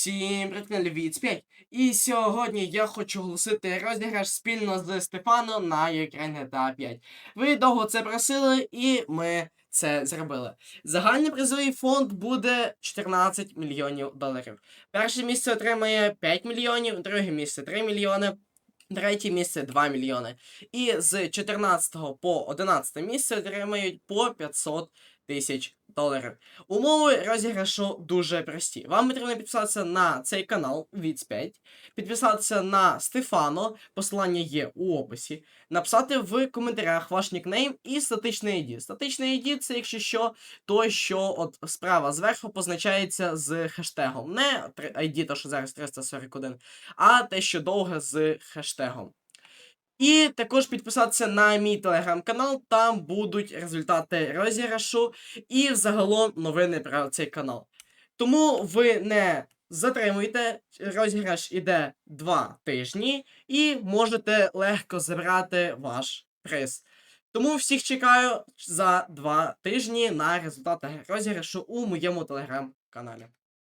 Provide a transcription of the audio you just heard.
Всім привіт, каналі Віц 5. І сьогодні я хочу оголосити розіграш спільно з Стефаном на Ukraine GTA 5. Ви довго це просили, і ми це зробили. Загальний призовий фонд буде 14 мільйонів доларів. Перше місце отримає 5 мільйонів, друге місце 3 мільйони. Третє місце 2 мільйони. І з 14 по 11 місце отримають по 500 тисяч доларів. Умови розіграшу дуже прості. Вам потрібно підписатися на цей канал Віц 5, підписатися на Стефано, посилання є у описі, написати в коментарях ваш нікнейм і статичний ID. Статичний ID це, якщо що, то що от справа зверху позначається з хештегом. Не ID, то що зараз 341, а те, що довге з хештегом. І також підписатися на мій телеграм-канал, там будуть результати розіграшу і взагалом новини про цей канал. Тому ви не затримуйте, розіграш іде 2 тижні, і можете легко забрати ваш приз. Тому всіх чекаю за 2 тижні на результати розіграшу у моєму телеграм-каналі.